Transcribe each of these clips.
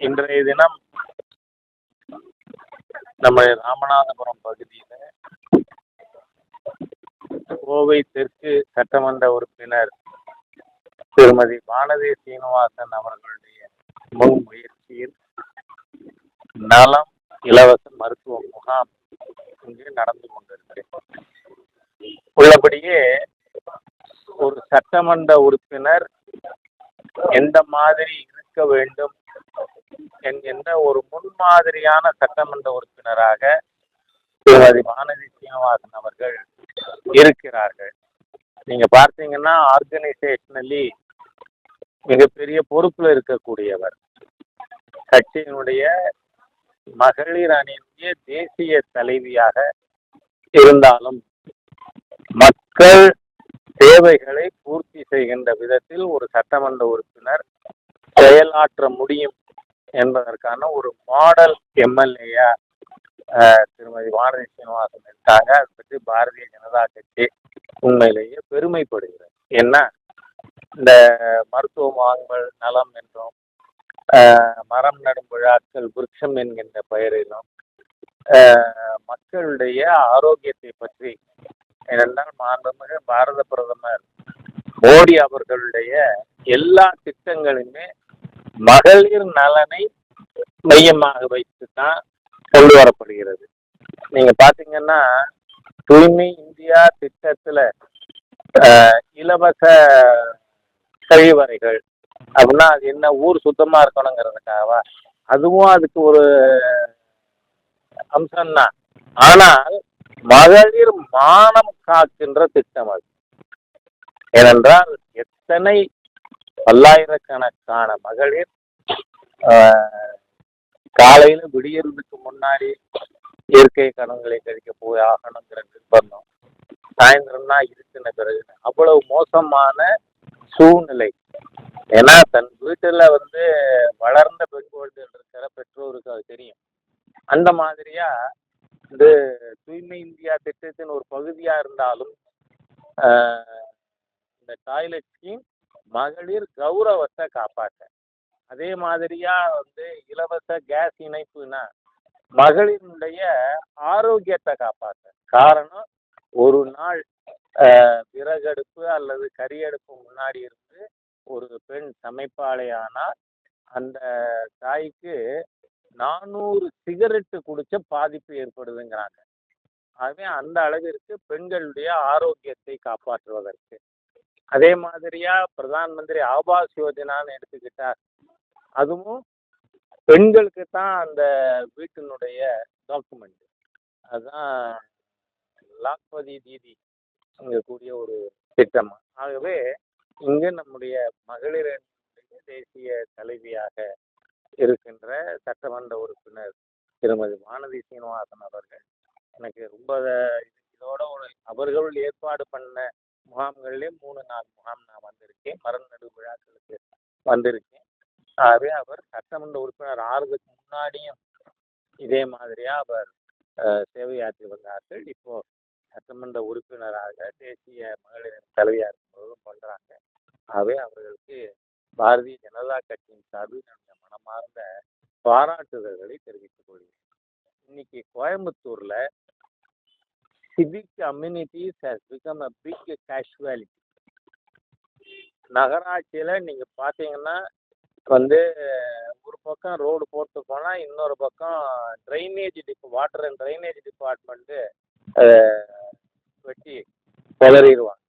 இன்றைய தினம் நம்ம ராமநாதபுரம் பகுதியில் கோவை தெற்கு சட்டமன்ற உறுப்பினர் திருமதி வானதி சீனிவாசன் அவர்களுடைய முன் முயற்சியில் நலம் இலவச மருத்துவ முகாம் இங்கு நடந்து கொண்டிருக்கு. உள்ளபடியே ஒரு சட்டமன்ற உறுப்பினர் எந்த மாதிரி இருக்க வேண்டும் என்கின்ற ஒரு முன்மாதிரியான சட்டமன்ற உறுப்பினராக திருமதி வானதி சீனிவாசன் அவர்கள் இருக்கிறார்கள். நீங்க பார்த்தீங்கன்னா ஆர்கனைசேஷனலி மிகப்பெரிய பொறுப்புல இருக்கக்கூடியவர். கட்சியினுடைய மகளிர் அணியினுடைய தேசிய தலைவியாக இருந்தாலும் மக்கள் தேவைகளை பூர்த்தி செய்கின்ற விதத்தில் ஒரு சட்டமன்ற உறுப்பினர் செயலாற்ற முடியும் என்பதற்கான ஒரு மாடல் எம்எல்ஏயா திருமதி வானதி சீனிவாசன் இருக்காங்க அதை பற்றி பாரதிய ஜனதா கட்சி உண்மையிலேயே பெருமைப்படுகிறது. ஏன்னா இந்த மருத்துவ முகாம்கள் நலம் என்றும் மரம் நடும் விழாக்கள் விருட்சம் என்கின்ற பெயரிலும் மக்களுடைய ஆரோக்கியத்தை பற்றி ஏனென்றால் மாண்புமிகு பாரத பிரதமர் மோடி அவர்களுடைய எல்லா திட்டங்களுமே மகளிர் நலனை மையமாக வைத்து தான் கொண்டு வரப்படுகிறது. நீங்க பாத்தீங்கன்னா தூய்மை இந்தியா திட்டத்துல இலவச கழிவறைகள் அப்படின்னா அது என்ன ஊர் சுத்தமா இருக்கணுங்கிறதுக்காகவா? அதுவும் அதுக்கு ஒரு அம்சம்தான். ஆனால் மகளிர் மானம் காக்கின்ற திட்டம் அது. ஏனென்றால் எத்தனை பல்லாயிரக்கணக்கான மகளிர் காலையில விடியறதுக்கு முன்னாடி இயற்கை கடன்களை கழிக்க போய் ஆகணுங்கிற நிர்பந்தம். சாயந்தரம்னா இருக்குன பிறகு அவ்வளவு மோசமான சூழ்நிலை. ஏன்னா தன் வீட்டுல வந்து வளர்ந்த பெண் குழந்தைகள் இருக்கிற பெற்றோருக்கு அது தெரியும். அந்த மாதிரியா இந்த தூய்மை இந்தியா திட்டத்தின் ஒரு பகுதியா இருந்தாலும் இந்த டாய்லெட் ஸ்கீம் மகளிர் கௌரவத்தை காப்பாற்ற அதே மாதிரியா வந்து இலவச கேஸ் இணைப்புனா மகளிரினுடைய ஆரோக்கியத்தை காப்பாற்ற காரணம் ஒரு நாள் விறகடுப்பு அல்லது கரியடுப்பு முன்னாடி இருந்து ஒரு பெண் சமைப்பாளையானால் அந்த தாய்க்கு நானூறு சிகரெட்டு குடிச்ச பாதிப்பு ஏற்படுதுங்கிறாங்க. ஆகவே அந்த அளவிற்கு பெண்களுடைய ஆரோக்கியத்தை காப்பாற்றுவதற்கு. அதே மாதிரியா பிரதான் மந்திரி ஆபாஸ் யோஜனான்னு எடுத்துக்கிட்டால் அதுவும் பெண்களுக்கு தான் அந்த வீட்டினுடைய டாக்குமெண்ட் அதுதான் லாக்பதி தீதி கூடிய ஒரு திட்டம். ஆகவே இங்கு நம்முடைய மகளிர் தேசிய தலைவியாக இருக்கின்ற சட்டமன்ற உறுப்பினர் திருமதி வானதி சீனிவாசன் அவர்கள் எனக்கு ரொம்ப இதோட ஒரு அவர்கள் ஏற்பாடு பண்ண முகாம்களிலே மூணு நாள் முகாம் நான் வந்திருக்கேன். மரண நடு விழாக்களுக்கு வந்திருக்கேன். ஆகவே அவர் சட்டமன்ற உறுப்பினர் ஆறுவதுக்கு முன்னாடியும் இதே மாதிரியா அவர் சேவையாற்றி வந்தார்கள். இப்போ சட்டமன்ற உறுப்பினராக தேசிய மகளிரின் தலைவியாக இருக்கும்போதும் பண்றாங்க ஆகவே அவர்களுக்கு பாரதிய ஜனதா கட்சியின் சார்பில் என்னுடைய மனமார்ந்த பாராட்டுதல்களை தெரிவித்துக் கொள்கிறேன். இன்னைக்கு கோயம்புத்தூர்ல civic amenities has become a big casualty நகராட்சியில் நீங்கள் பார்த்தீங்கன்னா வந்து ஒரு பக்கம் ரோடு போட்டு போனால் இன்னொரு பக்கம் drainage dip water and drainage department வெட்டி குதறிடுவாங்க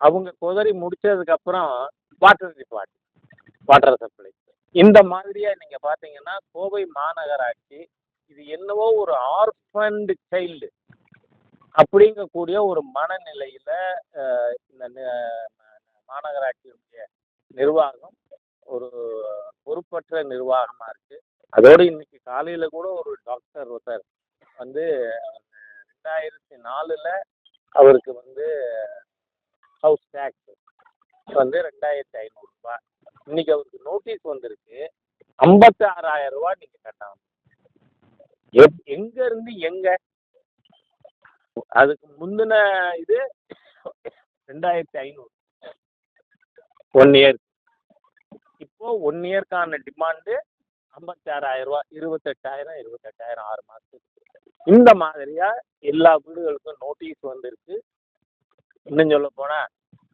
அவங்க குதறி முடிச்சதுக்கப்புறம் வாட்டர் டிபார்ட்மெண்ட் வாட்டர் சப்ளை இந்த மாதிரியாக நீங்கள் பார்த்தீங்கன்னா கோவை மாநகராட்சி இது என்னவோ ஒரு ஆர்ஃபண்ட் சைல்டு அப்படிங்கக்கூடிய ஒரு மனநிலையில இந்த மாநகராட்சியினுடைய நிர்வாகம் ஒரு பொறுப்பற்ற நிர்வாகமா இருக்கு. அதோடு இன்னைக்கு காலையில கூட ஒரு டாக்டர் ஒருத்தர் வந்து ரெண்டாயிரத்தி நாலுல அவருக்கு வந்து ஹவுஸ் டேக்ஸ் வந்து ரெண்டாயிரத்தி ஐநூறு ரூபாய். இன்னைக்கு அவருக்கு நோட்டீஸ் வந்திருக்கு. ஐம்பத்தி ஆறாயிரம் ரூபாய் நீங்க கட்டணும். எப்- எங்க இருந்து எங்க அதுக்கு முந்தின இது ரெண்டாயிரத்தி ஐநூறு. ஒன் இயர் இப்போ ஒன் இயர்க்கான டிமாண்டு ஐம்பத்தாறாயிரம் ரூபா இருபத்தெட்டாயிரம் இருபத்தெட்டாயிரம் ஆறு மாதத்துக்கு இந்த மாதிரியா எல்லா வீடுகளுக்கும் நோட்டீஸ் வந்திருக்கு. இன்னும் சொல்ல போனா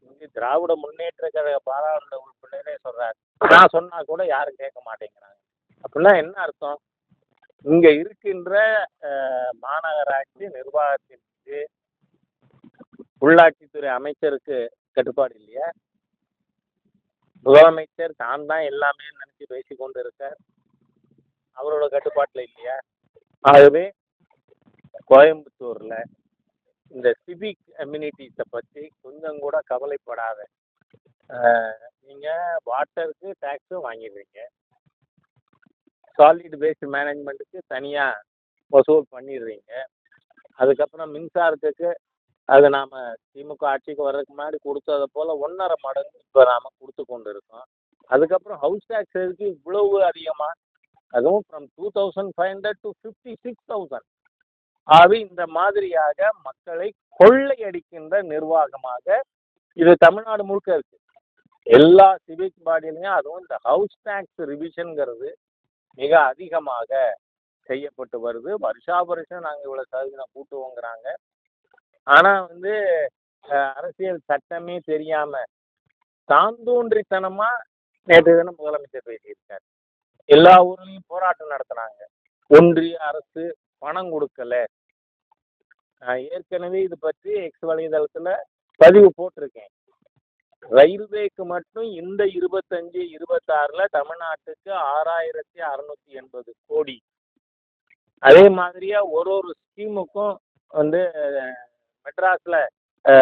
இங்க திராவிட முன்னேற்ற கழக பாராளுமன்ற உறுப்பினரே சொல்றாரு. நான் சொன்னா கூட யாரும் கேட்க மாட்டேங்கிறாங்க. அப்படின்னா என்ன அர்த்தம்? இங்க இருக்கின்ற மாநகராட்சி நிர்வாகத்தின் நிர்வாகத்திற்கு உள்ளாட்சித்துறை அமைச்சருக்கு கட்டுப்பாடு இல்லையா? முதலமைச்சர் தான் தான் எல்லாமே நினைச்சு பேசி கொண்டு இருக்கார் அவரோட கட்டுப்பாட்டில் இல்லையா? ஆகவே கோயம்புத்தூர்ல இந்த சிவிக் அம்யூனிட்டிஸை பற்றி கொஞ்சம் கூட கவலைப்படாத நீங்கள் வாட்டருக்கு டேக்ஸும் வாங்கிடுவீங்க. சாலிட் வேஸ்ட் மேனேஜ்மெண்ட்டுக்கு தனியாக வசூல் பண்ணிடுறீங்க. அதுக்கப்புறம் மின்சாரத்துக்கு அது நாம திமுக ஆட்சிக்கு வர்றதுக்கு முன்னாடி கொடுத்ததை போல ஒன்றரை மடங்கு இப்போ நாம கொடுத்து கொண்டு இருக்கோம் அதுக்கப்புறம் ஹவுஸ் டேக்ஸ் எதுக்கு இவ்வளவு அதிகமா? அதுவும் from two thousand five hundred to fifty six thousand ஆகவே இந்த மாதிரியாக மக்களை கொள்ளையடிக்கின்ற நிர்வாகமாக இது தமிழ்நாடு முழுக்க இருக்கு. எல்லா சிவிக் பாடியிலையும் அதுவும் இந்த ஹவுஸ் டேக்ஸ் ரிவிஷன்ங்கிறது மிக அதிகமாக செய்யப்பட்டு வருது. வருஷா வருஷம் நாங்கள் இவ்வளோ சதவீதம் கூட்டுவோங்கிறாங்க ஆனால் வந்து அரசியல் சட்டமே தெரியாம தாந்தூன்றித்தனமா நேற்று தினம் முதலமைச்சர் பேசியிருக்காரு. எல்லா ஊர்லேயும் போராட்டம் நடத்துனாங்க. ஒன்றிய அரசு பணம் கொடுக்கல. ஏற்கனவே இது பற்றி எக்ஸ் வலைதளத்தில் பதிவு போட்டிருக்கேன். ரயில்வேக்கு மட்டும் இந்த இருபத்தஞ்சு இருபத்தாறுல தமிழ்நாட்டுக்கு ஆறாயிரத்தி அறுநூத்தி எண்பது கோடி அதே மாதிரியா ஒரு ஒரு ஸ்கீமுக்கும் வந்து மெட்ராஸில் மெட்ராஸ்ல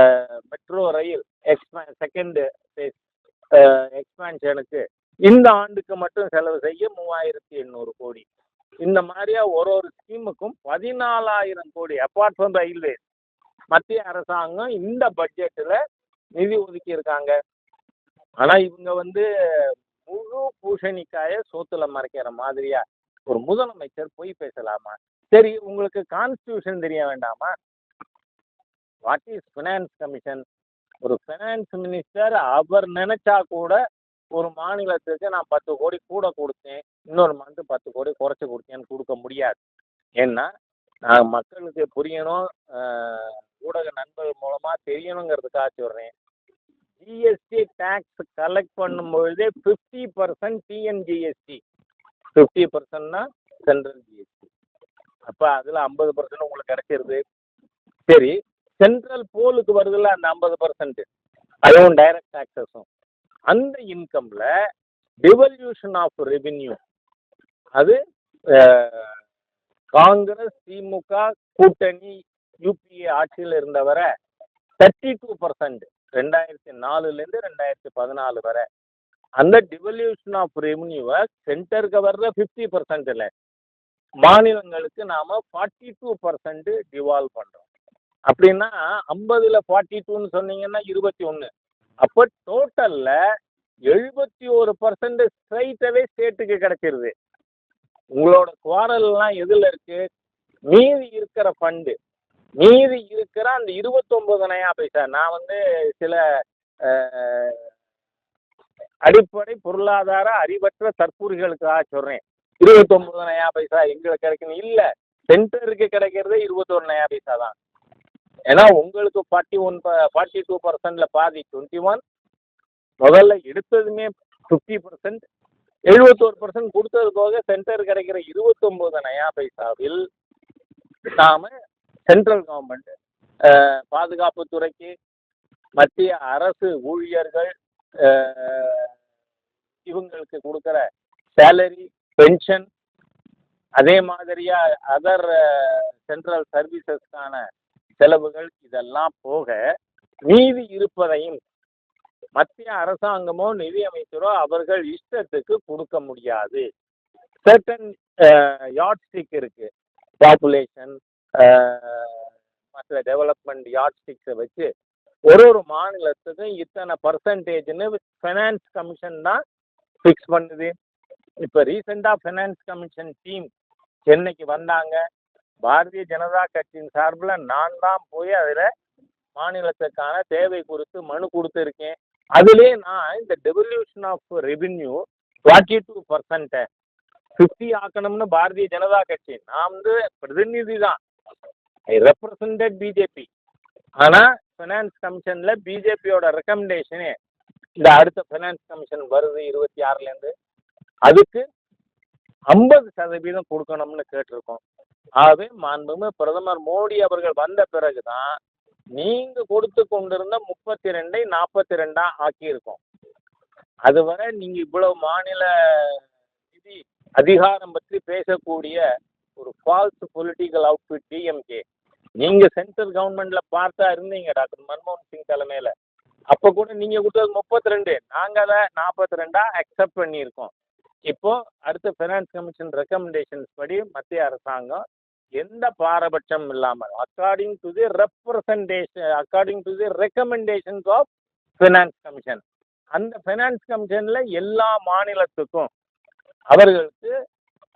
மெட்ரோ ரயில் எக்ஸ்பே செகண்ட் எக்ஸ்பேன்ஷனுக்கு இந்த ஆண்டுக்கு மட்டும் செலவு செய்ய மூவாயிரத்தி எண்ணூறு கோடி. இந்த மாதிரியா ஒரு ஒரு ஸ்கீமுக்கும் பதினாலாயிரம் கோடி அப்பார்ட் ஃப்ரம் ரயில்வே மத்திய அரசாங்கம் இந்த பட்ஜெட்டில் நிதி ஒதுக்கி இருக்காங்க ஆனால் இவங்க வந்து முழு பூசணிக்காய சோத்துல மறைக்கிற மாதிரியா ஒரு முதலமைச்சர் பொய் பேசலாமா? சரி உங்களுக்கு கான்ஸ்டியூஷன் தெரிய வேண்டாமா? வாட் இஸ் ஃபினான்ஸ் கமிஷன் ஒரு ஃபினான்ஸ் மினிஸ்டர் அவர் நினைச்சா கூட ஒரு மாநிலத்துக்கு நான் பத்து கோடி கூட கொடுத்தேன். இன்னொரு மந்த் பத்து கோடி குறைச்சி கொடுத்தேன்னு கொடுக்க முடியாது. ஏன்னா நான் மக்களுக்கு புரியணும் ஊடக நண்பர்கள் மூலமா தெரியணுங்கிறதுக்காக சொல்றேன். ஜிஎஸ்டி டேக்ஸ் கலெக்ட் பண்ணும்பொழுதே ஃபிஃப்டி பர்சன்ட் டிஎன்ஜிஎஸ்டி ஃபிஃப்டி பர்சன்ட்னா சென்ட்ரல் ஜிஎஸ்டி அப்போ அதில் ஐம்பது பர்சன்ட் உங்களுக்கு கிடைச்சிருது. சரி சென்ட்ரல் போலுக்கு வருதுல்ல அந்த ஐம்பது பர்சன்ட் அதுவும் டைரக்ட் டாக்ஸஸும் அந்த இன்கம்ல டிவல்யூஷன் ஆஃப் ரெவின்யூ அது காங்கிரஸ் திமுக கூட்டணி யூபிஏ ஆட்சியில் இருந்தவரை தேர்ட்டி டூ பர்சன்ட் ரெண்டாயிரத்தி நாலுலேருந்து ரெண்டாயிரத்தி பதினாலு வரை. அந்த டிவல்யூஷன் ஆஃப் ரெவன்யூவை சென்டருக்கு வர்ற ஃபிஃப்டி பர்சன்ட் மாநிலங்களுக்கு நாம ஃபார்ட்டி டூ பர்சன்ட் டிவால்வ் பண்றோம். அப்படின்னா ஐம்பதுல ஃபார்ட்டி டூன்னு சொன்னீங்கன்னா இருபத்தி ஒன்று அப்போ டோட்டல்ல எழுபத்தி ஒரு பர்சன்ட் ஸ்ட்ரைட்டாகவே ஸ்டேட்டுக்கு கிடைச்சிருது. உங்களோட குவாரல்லாம் எதுல இருக்கு? மீதி இருக்கிற ஃபண்டு மீதி இருக்கிற அந்த இருபத்தொன்பது நயா பைசா நான் வந்து சில அடிப்படை பொருளாதார அறிவற்ற தற்பூரிகளுக்காக சொல்றேன். இருபத்தொன்பது நயா பைசா? எங்களுக்கு கிடைக்கணும் இல்ல. சென்டருக்கு கிடைக்கிறதே இருபத்தொரு நயா பைசா தான்? ஏன்னா உங்களுக்கு ஃபார்ட்டி ஒன் ஃபார்ட்டி டூ பர்சன்ட்ல பாதி டுவெண்ட்டி ஒன் முதல்ல எடுத்ததுமே ஃபிஃப்டி பர்சன்ட் எழுபத்தோரு பர்சன்ட் கொடுத்தது போக சென்டர் கிடைக்கிற இருபத்தொம்போது நயா பைசாவில் நாம சென்ட்ரல் கவர்மெண்ட் பாதுகாப்புத்துறைக்கு மத்திய அரசு ஊழியர்கள் இவங்களுக்கு கொடுக்குற சேலரி பென்ஷன் அதே மாதிரியா அதர் சென்ட்ரல் சர்வீசஸ்க்கான செலவுகள் இதெல்லாம் போக மீதி இருப்பதையும் மத்திய அரசாங்கமோ நிதி அமைச்சரோ அவர்கள் இஷ்டத்துக்கு கொடுக்க முடியாது. சர்டன் யாட் ஸ்டிக் இருக்கு. பாப்புலேஷன் மற்ற டெவலப்மெண்ட் யாட்ஸ்டிக்ஸை வச்சு ஒரு ஒரு மாநிலத்துக்கும் இத்தனை பர்சன்டேஜ்னு ஃபைனான்ஸ் கமிஷன் தான் ஃபிக்ஸ் பண்ணுது. இப்போ ரீசெண்டாக ஃபைனான்ஸ் கமிஷன் டீம் சென்னைக்கு வந்தாங்க. பாரதிய ஜனதா கட்சியின் சார்பில் நான் தான் போய் அதில் மாநிலத்துக்கான தேவை குறித்து மனு கொடுத்துருக்கேன். அதுலேயே நான் இந்த devolution of revenue forty two பர்சன்ட்டை fifty ஆக்கணும்னு பாரதிய ஜனதா கட்சி நான் வந்து பிரதிநிதி தான் ஐ ரெப்ரசன்டட் பிஜேபி ஆனால் ஃபினான்ஸ் கமிஷனில் பிஜேபியோட ரெக்கமெண்டேஷனே இந்த அடுத்த ஃபினான்ஸ் கமிஷன் வருது இருபத்தி ஆறுலேருந்து அதுக்கு ஐம்பது சதவீதம் கொடுக்கணும்னு கேட்டிருக்கோம். ஆகவே மாண்புமிகு பிரதமர் மோடி அவர்கள் வந்த பிறகுதான் நீங்க கொடுத்து கொண்டிருந்த முப்பத்தி ரெண்டை நாற்பத்தி ரெண்டா ஆக்கியிருக்கோம். அதுவரை நீங்க இவ்வளவு மாநில நிதி அதிகாரம் பற்றி பேசக்கூடிய ஒரு ஃபால்ஸ் பொலிட்டிக்கல் அவுட்ஃபிட் டிஎம்கே நீங்க சென்ட்ரல் கவர்மெண்ட்ல பார்த்தா இருந்தீங்க டாக்டர் மன்மோகன் சிங் தலைமையில. அப்ப கூட நீங்க கொடுத்தது முப்பத்தி ரெண்டு நாங்க அதை நாற்பத்தி ரெண்டா அக்செப்ட் பண்ணியிருக்கோம். இப்போ அடுத்த ஃபினான்ஸ் கமிஷன் ரெக்கமெண்டேஷன்ஸ் படி மத்திய அரசாங்கம் எந்த பாரபட்சம் இல்லாமல் according to the representation according to the recommendations of finance commission அந்த ஃபினான்ஸ் கமிஷன்ல எல்லா மாநிலத்துக்கும் அவர்களுக்கு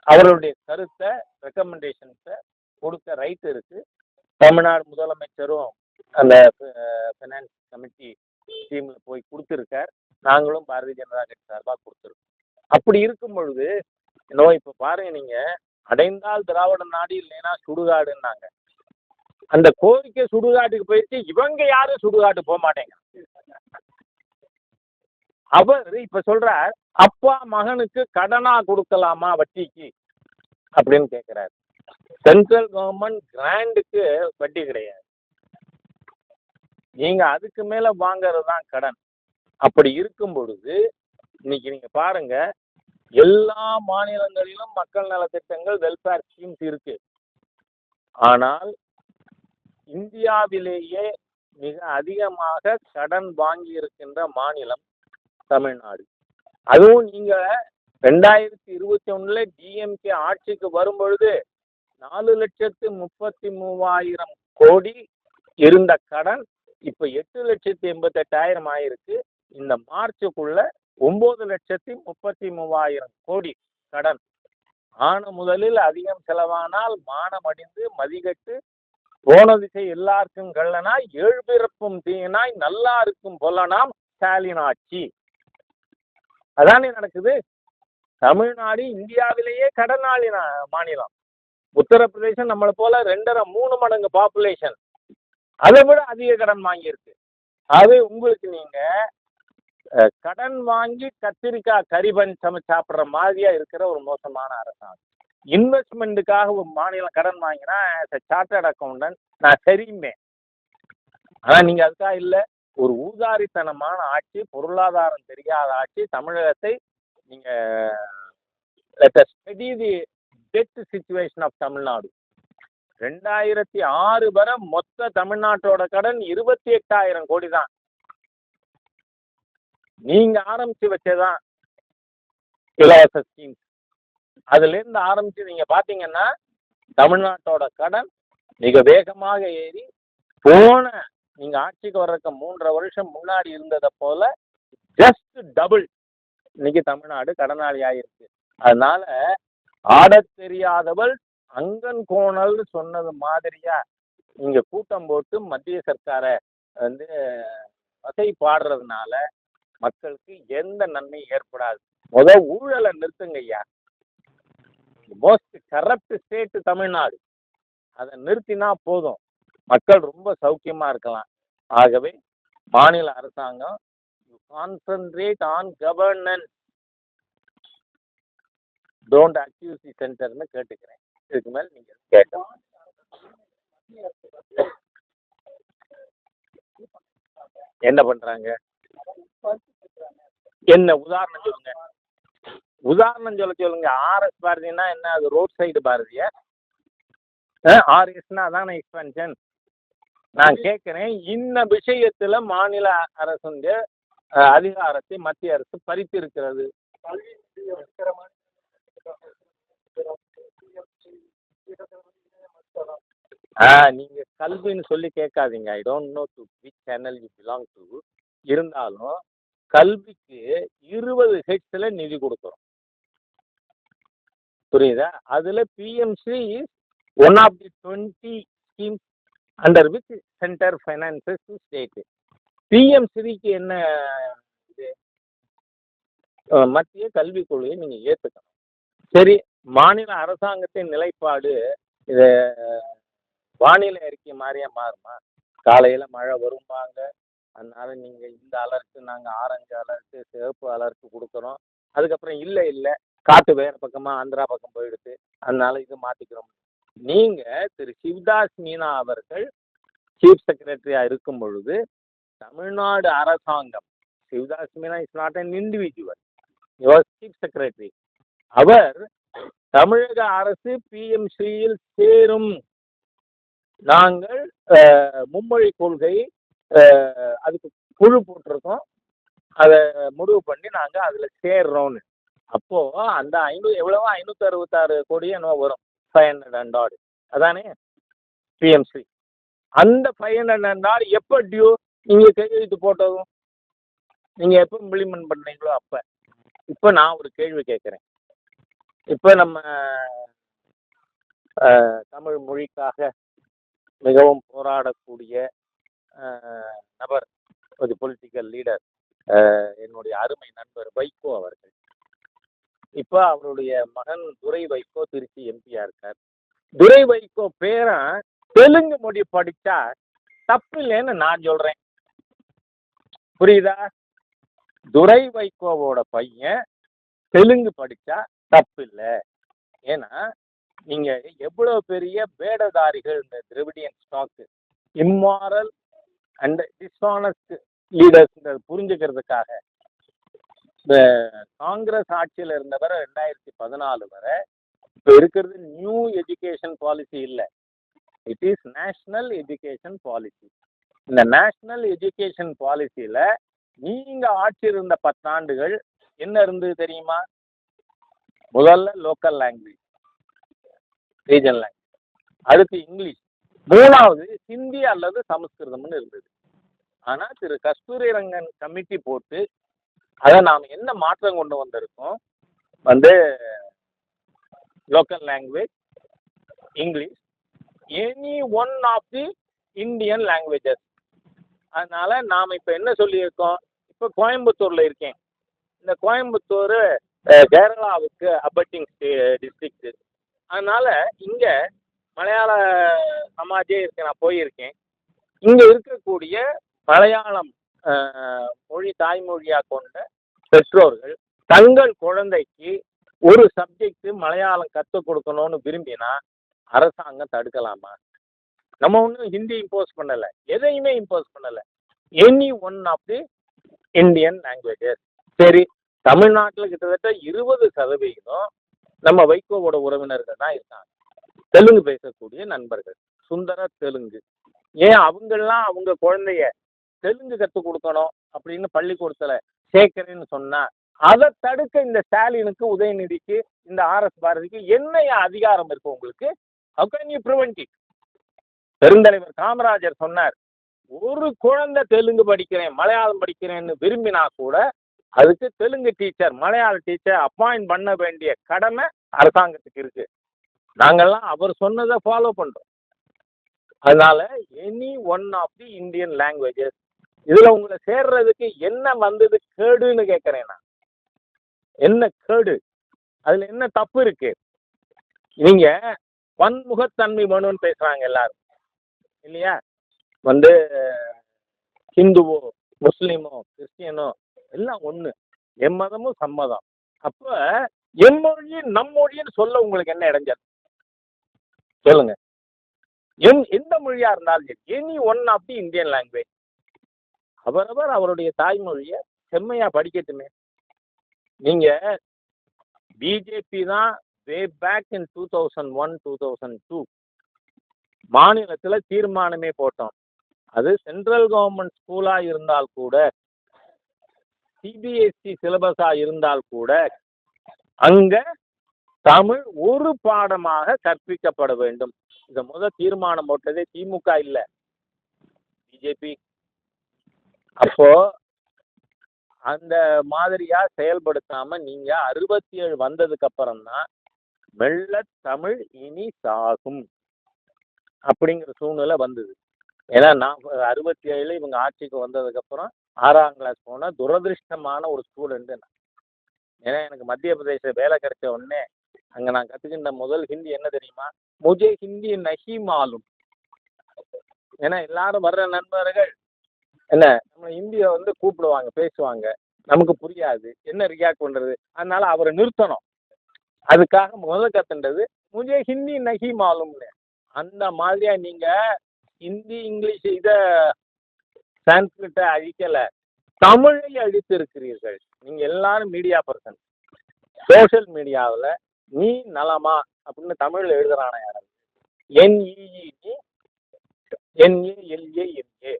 அவர்களுடைய கருத்தை ரெக்கமெண்டேஷன்ஸை கொடுக்க ரைட் இருக்கு. தமிழ்நாடு முதலமைச்சரும் அந்த ஃபைனான்ஸ் கமிட்டி டீம்ல போய் கொடுத்துருக்கார். நாங்களும் பாரதிய ஜனதா கட்சி சார்பாக கொடுத்துருக்கோம். அப்படி இருக்கும் பொழுது இன்னும் இப்போ பாருங்க நீங்க அடைந்தால் திராவிட நாடு இல்லைன்னா சுடுகாடுன்னாங்க. அந்த கோரிக்கை சுடுகாட்டுக்கு போயிடுச்சு இவங்க யாரும் சுடுகாட்டு போக மாட்டேங்க. அவர் இப்ப சொல்றார் அப்பா மகனுக்கு கடனா கொடுக்கலாமா வட்டிக்கு? அப்படின்னு கேட்கிறார் சென்ட்ரல் கவர்மெண்ட் கிராண்டுக்கு வட்டி கிடையாது. நீங்க அதுக்கு மேல வாங்குறது தான் கடன். அப்படி இருக்கும் பொழுது இன்னைக்கு நீங்க பாருங்க எல்லா மாநிலங்களிலும் மக்கள் நலத்திட்டங்கள் வெல்ஃபேர் ஸ்கீம்ஸ் இருக்கு. ஆனால் இந்தியாவிலேயே மிக அதிகமாக கடன் வாங்கி இருக்கின்ற மாநிலம் தமிழ்நாடு. அதுவும் நீங்க ரெண்டாயிரத்தி இருபத்தி ஒண்ணுல டிஎம்கே ஆட்சிக்கு வரும் பொழுது நாலு லட்சத்து முப்பத்தி மூவாயிரம் கோடி இருந்த கடன் இப்ப எட்டு லட்சத்தி எண்பத்தெட்டாயிரம் ஆயிருக்கு. இந்த மார்ச்சுக்குள்ள ஒன்பது லட்சத்தி முப்பத்தி மூவாயிரம் கோடி கடன். ஆன முதலில் அதிகம் செலவானால் மானம் அடிந்து மதிகட்டு. போன திசை எல்லாருக்கும் கள்ளனாய் எழுபிறப்பும் தீயனாய் நல்லா இருக்கும் பொல்லனாம் ஸ்டாலின் ஆட்சி. அதானே நடக்குது? தமிழ்நாடு இந்தியாவிலேயே கடனாளி நா- மாநிலம். உத்தரப்பிரதேசம் நம்மளை போல ரெண்டரை மூணு மடங்கு பாப்புலேஷன் அதை விட அதிக கடன் வாங்கியிருக்கு. அது உங்களுக்கு நீங்க கடன் வாங்கி கத்திரிக்காய் கரிபன் சமை சாப்பிட்ற மாதிரியா இருக்கிற ஒரு மோசமான அரசாங்கம். இன்வெஸ்ட்மெண்ட்டுக்காக ஒரு மாநிலம் கடன் வாங்கினா சார்ட்டர்ட் அக்கௌண்டன்ட் நான் சரியுமே ஆனா நீங்க அதுக்காக இல்லை ஒரு ஊதாரித்தனமான ஆட்சி பொருளாதாரம் தெரியாத ஆட்சி தமிழகத்தை நீங்க study the debt situation of Tamil Nadu ரெண்டாயிரத்தி ஆறு வரை மொத்த தமிழ்நாட்டோட கடன் இருபத்தி எட்டாயிரம் கோடி தான் நீங்க ஆரம்பிச்சு வச்சதான் இலவச ஸ்கீம் அதுல இருந்து ஆரம்பிச்சு நீங்க பாத்தீங்கன்னா தமிழ்நாட்டோட கடன் மிக வேகமாக ஏறி போன நீங்க ஆட்சிக்கு வர்றதுக்கு மூன்றரை வருஷம் முன்னாடி இருந்ததை போல ஜஸ்ட் டபுள் இன்னைக்கு தமிழ்நாடு கடனாளி ஆயிருக்கு அதனால ஆடத் தெரியாதவள் அங்கன் கோணல்னு சொன்னது மாதிரியா? இங்கே கூட்டம் போட்டு மத்திய சர்க்காரை வந்து வசை பாடுறதுனால மக்களுக்கு எந்த நன்மையும் ஏற்படாது. முத ஊழலை நிறுத்துங்க ஐயா. Most corrupt state Tamil Nadu. அதை நிறுத்தினா போதும். மக்கள் ரொம்ப சௌக்கியமா இருக்கலாம். ஆகவே மாநில அரசாங்கம் concentrate on governance don't accuse the சென்டர்னு கேட்டுக்கிறேன். இதுக்கு மேல நீங்க கேட்கலாம் என்ன பண்றாங்க? என்ன உதாரணம் சொல்லுங்க. உதாரணம் சொல்ல சொல்லுங்க. ஆர்எஸ் பாரதினா என்ன? அது ரோட் சைடு பாரதியா. ஆர்எஸ்னா அதான எக்ஸ்பென்ஷன் நான் கேட்கிறேன் இந்த விஷயத்துல மாநில அரசுடைய அதிகாரத்தை மத்திய அரசு பறித்திருக்கிறது. ஆ நீங்க கல்வின்னு சொல்லி கேட்காதீங்க. I don't know to which channel you belong to இருந்தாலும் கல்விக்கு இருபது ஹெட்ஸில் நிதி கொடுக்குறோம். புரியுதா? அதில் PMC is one of the twenty scheme under with centre finances to state பிஎம்சிக்கு என்ன இது? மத்திய கல்விக் கொள்கையை நீங்கள் ஏற்றுக்கணும் சரி மாநில அரசாங்கத்தின் நிலைப்பாடு இது வானிலை அறிக்கை மாதிரியே மாறுமா? காலையில் மழை வரும்பாங்க. அதனால நீங்கள் இந்த அலர்ட்டு நாங்கள் ஆரஞ்சு அலர்ட்டு சிவப்பு அலர்ட் கொடுக்குறோம். அதுக்கப்புறம் இல்லை இல்லை. காற்று வேறு பக்கமாக ஆந்திரா பக்கம் போயிடுது. அதனால இது மாற்றிக்கிறோம் நீங்கள் திரு சிவதாஸ் மீனா அவர்கள் சீஃப் செக்ரட்டரியாக இருக்கும் பொழுது தமிழ்நாடு அரசாங்கம் Shivdas Meena is not an individual your chief secretary அவர் தமிழக அரசு பிஎம்சியில் சேரும். நாங்கள் மும்மொழி கொள்கை அதுக்கு குழு போட்டிருக்கோம். அதை முடிவு பண்ணி நாங்கள் அதில் சேர்றோம்னு. அப்போது அந்த ஐநூறு எவ்வளவோ ஐநூற்றி அறுபத்தாறு கோடி என்னவோ வரும். ஃபைவ் ஹண்ட்ரட் அண்ட் ஆடு அதானே? பிஎம்சி அந்த ஃபைவ் ஹண்ட்ரட் அண்ட் ஆடு எப்போ டியூ நீங்கள் கையெழுத்து போட்டதும். நீங்கள் எப்போ இம்ப்ளிமெண்ட் பண்ணீங்களோ அப்போ. இப்போ நான் ஒரு கேள்வி கேட்குறேன். இப்போ நம்ம தமிழ் மொழிக்காக மிகவும் போராடக்கூடிய நபர் ஒரு பொலிட்டிக்கல் லீடர் என்னுடைய அருமை நண்பர் வைகோ அவர்கள். இப்போ அவருடைய மகன் துரை வைகோ திருச்சி எம்பியா இருக்கார். துரை வைகோ பேரன் தெலுங்கு மொழி படித்தா தப்பு இல்லைன்னு நான் சொல்றேன். புரியுதா? துரை வைகோவோட பையன் தெலுங்கு படித்தா தப்பு இல்லை ஏன்னா நீங்க எவ்வளவு பெரிய வேடதாரிகள் இந்த Dravidian stock immoral and dishonest leaders புரிஞ்சுக்கிறதுக்காக இந்த காங்கிரஸ் ஆட்சியில் இருந்தவரை ரெண்டாயிரத்தி பதினாலு வரை இப்போ இருக்கிறது நியூ எஜுகேஷன் பாலிசி இல்லை. It is national education policy இந்த நேஷ்னல் எஜுகேஷன் பாலிசியில் நீங்க ஆட்சி இருந்த பத்தாண்டுகள் என்ன இருந்தது தெரியுமா? முதல்ல லோக்கல் லாங்குவேஜ் ரீஜன் லாங்குவேஜ் அடுத்து இங்கிலீஷ். மூணாவது ஹிந்தி அல்லது சமஸ்கிருதம்னு இருந்தது. ஆனால் திரு கஸ்தூரி ரங்கன் கமிட்டி போட்டு அதை நாம் என்ன மாற்றம் கொண்டு வந்திருக்கோம்? வந்து local language English any one of the Indian languages அதனால் நாம் இப்போ என்ன சொல்லியிருக்கோம்? இப்போ கோயம்புத்தூரில் இருக்கேன். இந்த கோயம்புத்தூர் கேரளாவுக்கு அபட்டிங் டிஸ்ட்ரிக்ட் அதனால இங்க மலையாள சமாஜே இருக்குது நான் போயிருக்கேன். இங்க இருக்கக்கூடிய மலையாளம் மொழி தாய்மொழியா கொண்ட பெற்றோர்கள் தங்கள் குழந்தைக்கு ஒரு சப்ஜெக்ட் மலையாளம் கற்றுக் கொடுக்கணும்னு விரும்பினா அரசாங்கம் தடுக்கலாமா? நம்ம ஒன்றும் ஹிந்தி இம்போஸ் பண்ணலை. எதையுமே இம்போஸ் பண்ணலை. Any one of the Indian languages சரி தமிழ்நாட்டில் கிட்டத்தட்ட இருபது சதவிகிதம் நம்ம வைகோவோட உறவினர்கள் தான் இருக்காங்க. தெலுங்கு பேசக்கூடிய நண்பர்கள். சுந்தர தெலுங்கு. ஏன் அவங்கெல்லாம் அவங்க குழந்தைய தெலுங்கு கற்றுக் கொடுக்கணும் அப்படின்னு பள்ளிக்கூடத்தில் சேர்க்கிறேன்னு சொன்னா அதை தடுக்க இந்த ஸ்டாலினுக்கு உதயநிதிக்கு இந்த ஆர்எஸ் பாரதிக்கு என்ன அதிகாரம் இருக்கு உங்களுக்கு? How can you பெருந்தலைவர் காமராஜர் சொன்னார் ஒரு குழந்தை தெலுங்கு படிக்கிறேன் மலையாளம் படிக்கிறேன்னு விரும்பினா கூட அதுக்கு தெலுங்கு டீச்சர் மலையாள டீச்சர் அப்பாயிண்ட் பண்ண வேண்டிய கடமை அரசாங்கத்துக்கு இருக்கு. நாங்கெல்லாம் அவர் சொன்னதை ஃபாலோ பண்றோம். அதனால any one of the Indian languages இதுல உங்களை சேர்றதுக்கு என்ன வந்தது கேடுன்னு கேட்கறேன் நான். என்ன கேடு? அதுல என்ன தப்பு இருக்கு? நீங்க பன்முகத்தன்மை வேணும்னு பேசுறாங்க எல்லாரும். இல்லையா? வந்து ஹிந்துவோ முஸ்லீமோ கிறிஸ்டியனோ எல்லாம் ஒண்ணு. எம் மதமும் சம்மதம் அப்ப எம் மொழி நம் மொழின்னு சொல்ல உங்களுக்கு என்ன இடைஞ்சல்? சொல்லுங்க. என் எந்த மொழியா இருந்தாலும் சரி any one of the Indian language அவரவர் அவருடைய தாய்மொழியை செம்மையா படிக்கட்டுமே. நீங்க பிஜேபி தான் way back in two thousand one two thousand two மாநிலத்தில் தீர்மானமே போட்டோம். அது சென்ட்ரல் கவர்மெண்ட் ஸ்கூலாக இருந்தால் கூட சிபிஎஸ்சி சிலபஸாக இருந்தால் கூட அங்க தமிழ் ஒரு பாடமாக கற்பிக்கப்பட வேண்டும். இதை முதல் தீர்மானம் போட்டதே திமுக இல்லை. பிஜேபி அப்போ அந்த மாதிரியா செயல்படுத்தாம நீங்க அறுபத்தி ஏழு வந்ததுக்கு அப்புறம் தான் மெல்ல தமிழ் இனி சாகும். அப்படிங்கிற சூழ்நிலை வந்தது. ஏன்னா நான் அறுபத்தி ஏழுல இவங்க ஆட்சிக்கு வந்ததுக்கப்புறம் ஆறாம் கிளாஸ் போன துரதிருஷ்டமான ஒரு ஸ்டூடெண்ட்டு நான். ஏன்னா எனக்கு மத்திய பிரதேச வேலை கிடைச்ச உடனே அங்கே நான் கற்றுக்கின்ற முதல் ஹிந்தி என்ன தெரியுமா? முஜே ஹிந்தி நஹி மாலும் ஏன்னா எல்லாரும் வர்ற நண்பர்கள் என்ன நம்ம ஹிந்தியை வந்து கூப்பிடுவாங்க பேசுவாங்க. நமக்கு புரியாது. என்ன ரியாக்ட் பண்ணுறது அதனால அவரை நிறுத்தணும். அதுக்காக முதல் கத்துன்றது முஜே ஹிந்தி நஹி மாலும்னு அந்த மாதிரியா நீங்கள் ஹிந்தி இங்கிலீஷ் இதை சான்ஸ்கிரிட்டை அழிக்கலை. தமிழை அழித்திருக்கிறீர்கள். நீங்கள் எல்லாரும் மீடியா பர்சன் சோஷியல் மீடியாவில் நீ நலமா அப்படின்னு தமிழில் எழுதுறான யாரும் என்இஇ என்ஏஎல்ஏஎன்ஏ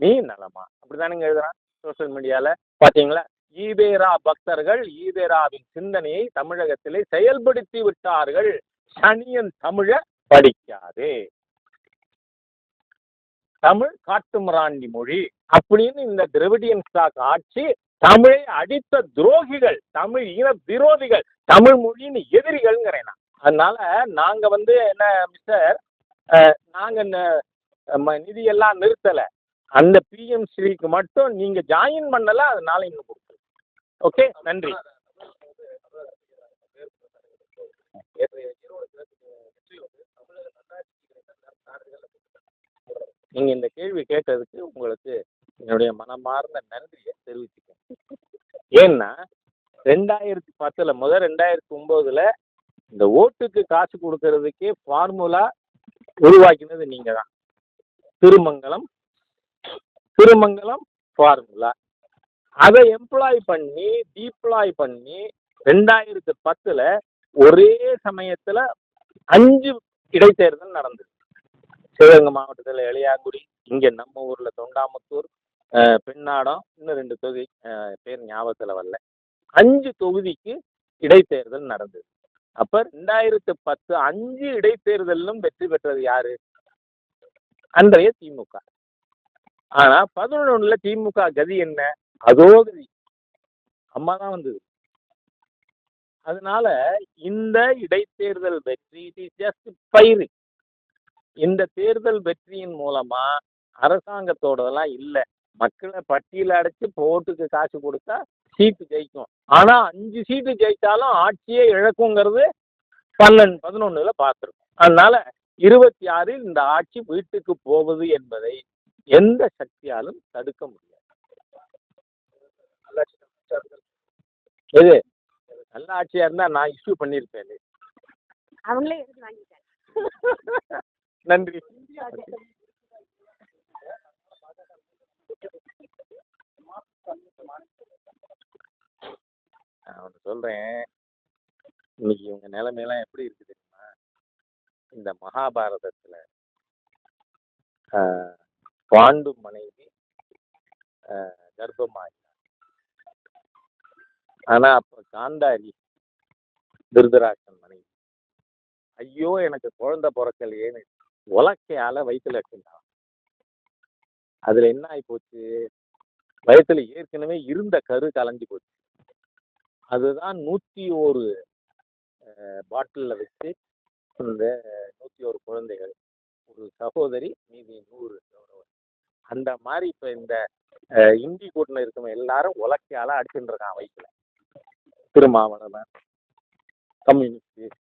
நீ நலமா. அப்படிதானுங்க எழுதுறான் சோஷியல் மீடியாவில் பார்த்தீங்களா ஈவேரா பக்தர்கள் ஈவேராவின் சிந்தனையை தமிழகத்திலே செயல்படுத்தி விட்டார்கள். சனியன் தமிழ படிக்காதே. தமிழ் காட்டுமிராண்டி மொழி அப்படின்னு இந்த திரவிடியன் ஸ்டாக் ஆட்சி தமிழை அடித்த துரோகிகள் தமிழ் இன விரோதிகள் தமிழ் மொழின்னு எதிரிகள்ங்கிறேன் நான். அதனால நாங்க வந்து என்ன மிஸ்டர் நாங்க ந- நிதியெல்லாம் நிறுத்தல. அந்த பிஎம் ஸ்ரீக்கு மட்டும் நீங்க ஜாயின் பண்ணல அதனால இன்னும் கொடுக்கல. ஓகே நன்றி. நீங்க இந்த கேள்வி கேட்டதுக்கு உங்களுக்கு என்னுடைய மனமார்ந்த நன்றியை தெரிவிச்சுக்கேன் ஏன்னா ரெண்டாயிரத்தி பத்துல முதல் ரெண்டாயிரத்தி ஒன்பதுல இந்த ஓட்டுக்கு காசு கொடுக்கறதுக்கே ஃபார்முலா உருவாக்கினது நீங்க தான். திருமங்கலம் திருமங்கலம் ஃபார்முலா அதை எம்ப்ளாய் பண்ணி டீப்ளாய் பண்ணி ரெண்டாயிரத்தி பத்துல ஒரே சமயத்துல அஞ்சு இடைத்தேர்தல் நடந்தது. சிவகங்கை மாவட்டத்தில் எளியாங்குடி இங்கே நம்ம ஊரில் தொண்டாமுத்தூர் பின்னாடம் பெண்ணாடம் இன்னும் ரெண்டு தொகுதி பேர் ஞாபகத்தில் வரல. அஞ்சு தொகுதிக்கு இடைத்தேர்தல் நடந்தது. அப்போ ரெண்டாயிரத்து பத்து அஞ்சு இடைத்தேர்தலிலும் வெற்றி பெற்றது யாரு? அன்றைய திமுக. ஆனா பதினொன்னுல திமுக கதி என்ன? அதோ கதி அம்மா தான் வந்தது. அதனால இந்த இடைத்தேர்தல் வெற்றி இட் இஸ் ஜஸ்ட் பயிறு இந்த தேர்தல் வெற்றியின் மூலமா அரசாங்கத்தோடதெல்லாம் இல்லை. மக்களை பட்டியல அடைச்சு போட்டுக்கு காசு கொடுத்தா சீட்டு ஜெயிக்கும். ஆனா அஞ்சு சீட்டு ஜெயித்தாலும் ஆட்சியே இழக்குங்கிறது பன்னெண்டு பதினொன்றுல பார்த்துருக்கோம் அதனால இருபத்தி ஆறில் இந்த ஆட்சி வீட்டுக்கு போவது என்பதை எந்த சக்தியாலும் தடுக்க முடியாது. எது? நல்ல ஆட்சியா இருந்தா நான் இஷ்யூ பண்ணியிருப்பேன். அவங்களே எடுத்து நன்றி. நான் ஒன்று சொல்றேன். இன்னைக்கு இவங்க நிலைமையெல்லாம் எப்படி இருக்கு தெரியுமா? இந்த மகாபாரதத்துல பாண்டு மனைவி ஆஹ், கர்ப்பமாகி. ஆனா அப்ப காந்தாரி திருதராஷ்டிரன் மனைவி. ஐயோ எனக்கு குழந்தை பிறக்கலையேன்னு உலக்கையால வயிற்றுல வச்சிருந்தான் அதுல என்ன ஆகி போச்சு? வயிற்றுல ஏற்கனவே இருந்த கரு கலைஞ்சு போச்சு. அதுதான் நூத்தி ஒரு பாட்டிலில் வச்சு இந்த நூத்தி ஒரு குழந்தைகள் ஒரு சகோதரி மீதி நூறு அந்த மாதிரி இப்ப இந்த இந்தி கூட்டில் இருக்கவங்க எல்லாரும் உலக்கையால அடிச்சுட்டு இருக்கான் வயிற்றுல திருமாவளவன் கம்யூனிஸ்ட்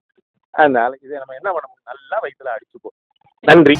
அதனால இதை நம்ம என்ன பண்ணணும் நல்லா வயிற்றுல அடிச்சுப்போம். நன்றி.